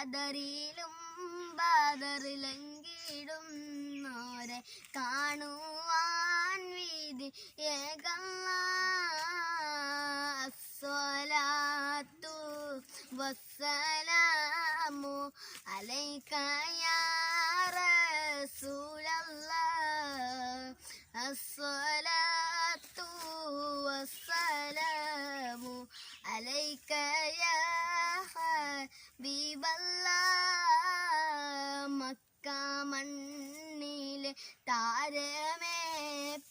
കദറിലും ബാദറിലെങ്കിടുന്നോരെ കാണുവാൻ വീതി ഏകല്ലാത്തു വസ്സലാമു അലൈക യാ താരമേ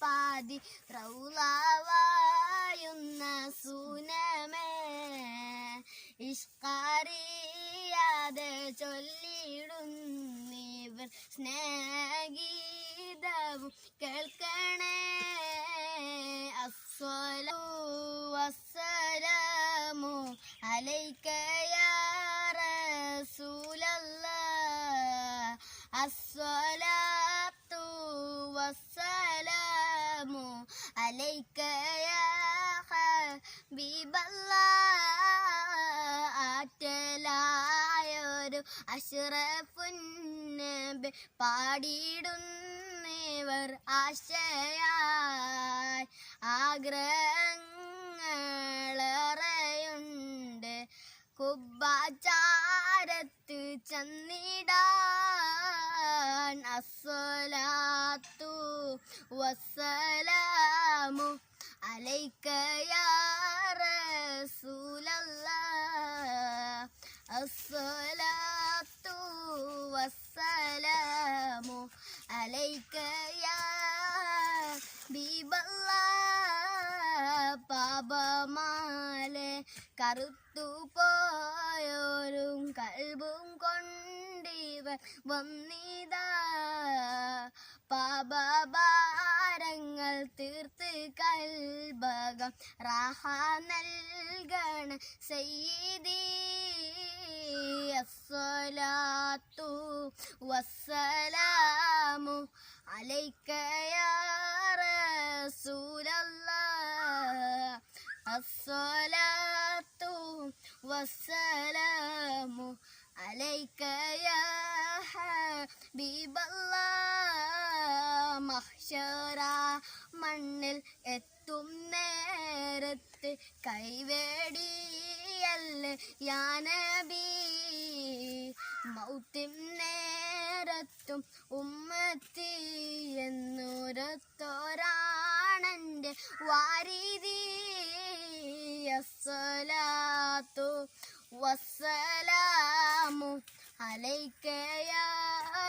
പാതി റൗളാവായുന്ന സുനമേ. ഇഷ്കറിയാതെ ചൊല്ലിടുന്നിവർ സ്നേഹഗീതവും കേൾക്കണേ. അസ്വലു വസ്സലാമു റസൂലല്ലാഹ് അസ്സലാത്തു വസ്സലാമു അലൈക യാ ഹബീബല്ലാഹ് ആറ്റലായൊരു അഷ്റഫുന്നബി പാടിയിടുന്നവർ ആശയായി ആഗ്രഹങ്ങളേറെയുണ്ട് വസ്സലാമു അലൈക യാ റസൂലല്ലാഹ്. അസ്സലാത്തു വസ്സലാമു അലൈക യാ ഹബീബല്ലാഹ്. പാപമാലെ കറുത്തു പോയോരും കൽബും കൊണ്ടിവർ വന്നിതാ. പാപഭാരങ്ങൾ തീർത്ത് കൽഭകം റാഹ നൽകണ സയ്യിദി. അസ്സലാത്തു വസ്സലാമു അലൈക യാ റസൂലല്ലാഹ്. അസ്സലാത്തു വസ്സലാമു അലൈക്കയാ യാ ഹബീബല്ലാഹ്. മഹ്ശറ മണ്ണിൽ എത്തും നേരത്ത് കൈവേടിയല്ലേ യാനബി? നബി മൗത്തിൻ നേരത്തും ഉമ്മത്തി എന്നുരത്തോരാണെന്റെ വാരിതി. അസ്സലാത്തു വസ്സലാമു അലൈക യാ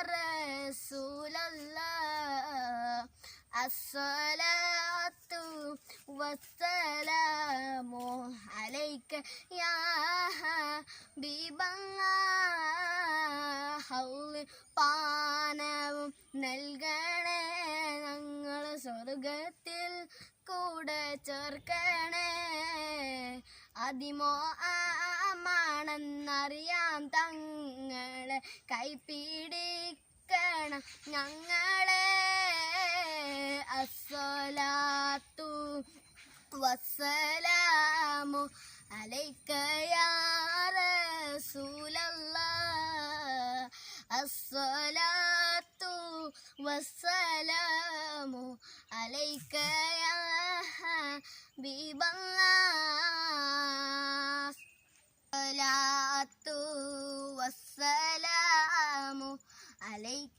റസൂലല്ലാഹ് അസ്സലാത്തു വസ്സലാമു അലൈക യാ ഹബീബല്ലാഹ് ഹൗൽ പാനവും നൽകണേ ഞങ്ങൾ സ്വർഗത്തിൽ കൂടെ ചേർക്കണേ. അതിമോ ആമാണെന്നറിയാം തങ്ങളെ കൈപ്പിടിക്കണം ഞങ്ങളെ. അസ്വലാത്തു വസ്സലാമു അലൈക യാ റസൂലല്ലാഹ്. അസ്സലാത്തു വസ്സലാമു അലൈക യാ ഹബീബല്ലാഹ്. അസ്സലാത്തു വസ്സലാമു ley